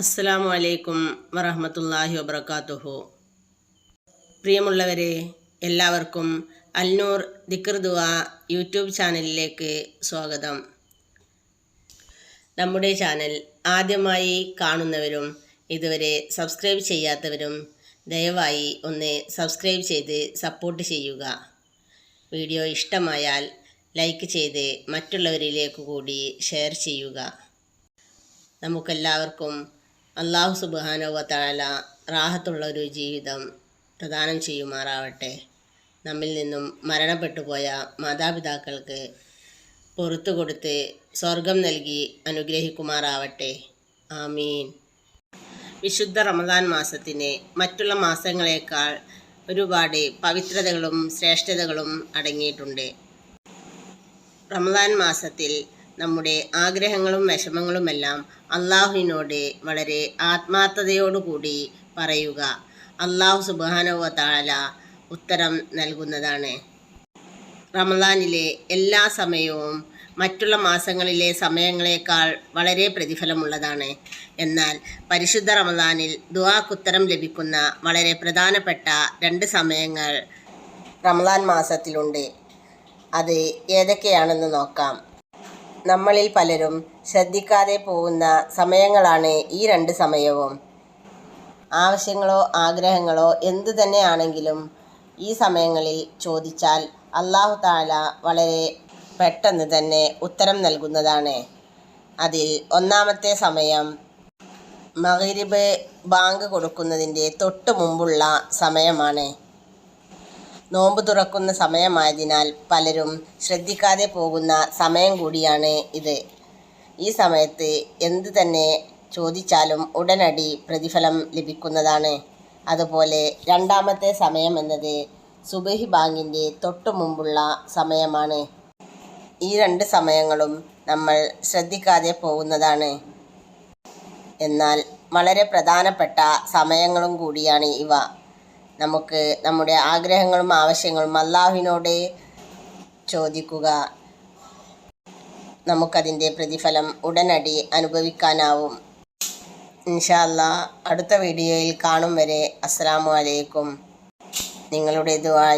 അസ്സലാമു അലൈക്കും വറഹമത്തല്ലാഹി വബർക്കാത്തുഹു പ്രിയമുള്ളവരെ എല്ലാവർക്കും അൽനൂർ ദിക്ർ ദുവ യൂട്യൂബ് ചാനലിലേക്ക് സ്വാഗതം. നമ്മുടെ ചാനൽ ആദ്യമായി കാണുന്നവരും ഇതുവരെ സബ്സ്ക്രൈബ് ചെയ്യാത്തവരും ദയവായി ഒന്ന് സബ്സ്ക്രൈബ് ചെയ്ത് സപ്പോർട്ട് ചെയ്യുക. വീഡിയോ ഇഷ്ടമായാൽ ലൈക്ക് ചെയ്ത് മറ്റുള്ളവരിലേക്ക് കൂടി ഷെയർ ചെയ്യുക. നമുക്കെല്ലാവർക്കും അള്ളാഹു സുബാനുവത്താല റാഹത്തുള്ള ഒരു ജീവിതം പ്രദാനം ചെയ്യുമാറാവട്ടെ. നമ്മിൽ നിന്നും മരണപ്പെട്ടു പോയ മാതാപിതാക്കൾക്ക് പുറത്തു കൊടുത്ത് സ്വർഗം നൽകി അനുഗ്രഹിക്കുമാറാവട്ടെ. ആമീൻ. വിശുദ്ധ റമദാൻ മാസത്തിന് മറ്റുള്ള മാസങ്ങളേക്കാൾ ഒരുപാട് പവിത്രതകളും ശ്രേഷ്ഠതകളും അടങ്ങിയിട്ടുണ്ട്. റമദാൻ മാസത്തിൽ നമ്മുടെ ആഗ്രഹങ്ങളും വിഷമങ്ങളുമെല്ലാം അള്ളാഹുവിനോട് വളരെ ആത്മാർത്ഥതയോടുകൂടി പറയുക. അള്ളാഹു സുബാനവ താല ഉത്തരം നൽകുന്നതാണ്. റമദാനിലെ എല്ലാ സമയവും മറ്റുള്ള മാസങ്ങളിലെ സമയങ്ങളേക്കാൾ വളരെ പ്രതിഫലമുള്ളതാണ്. എന്നാൽ പരിശുദ്ധ റമദാനിൽ ദുവാക്കുത്തരം ലഭിക്കുന്ന വളരെ പ്രധാനപ്പെട്ട രണ്ട് സമയങ്ങൾ റമദാൻ മാസത്തിലുണ്ട്. അത് ഏതൊക്കെയാണെന്ന് നോക്കാം. നമ്മളിൽ പലരും ശ്രദ്ധിക്കാതെ പോകുന്ന സമയങ്ങളാണ് ഈ രണ്ട് സമയവും. ആവശ്യങ്ങളോ ആഗ്രഹങ്ങളോ എന്തു തന്നെയാണെങ്കിലും ഈ സമയങ്ങളിൽ ചോദിച്ചാൽ അള്ളാഹു താല വളരെ പെട്ടെന്ന് തന്നെ ഉത്തരം നൽകുന്നതാണ്. അതിൽ ഒന്നാമത്തെ സമയം മകരിബ് ബാങ്ക് കൊടുക്കുന്നതിന്റെ തൊട്ട് മുമ്പുള്ള സമയമാണ്. നോമ്പ് തുറക്കുന്ന സമയമായതിനാൽ പലരും ശ്രദ്ധിക്കാതെ പോകുന്ന സമയം കൂടിയാണ് ഇത്. ഈ സമയത്ത് എന്ത് തന്നെ ചോദിച്ചാലും ഉടനടി പ്രതിഫലം ലഭിക്കുന്നതാണ്. അതുപോലെ രണ്ടാമത്തെ സമയം എന്നത് സുബഹി ബാങ്കിന്റെ തൊട്ടു മുമ്പുള്ള സമയമാണ്. ഈ രണ്ട് സമയങ്ങളും നമ്മൾ ശ്രദ്ധിക്കാതെ പോകുന്നതാണ്. എന്നാൽ വളരെ പ്രധാനപ്പെട്ട സമയങ്ങളും കൂടിയാണ് ഇവ. നമുക്ക് നമ്മുടെ ആഗ്രഹങ്ങളും ആവശ്യങ്ങളും അള്ളാഹുവിനോട് ചോദിക്കുക. നമുക്കതിന്റെ പ്രതിഫലം ഉടനടി അനുഭവിക്കാനാവും. ഇൻഷാ അല്ലാ അടുത്ത വീഡിയോയിൽ കാണും വരെ. അസ്സാം വലൈക്കും നിങ്ങളുടെ ഇതുമായി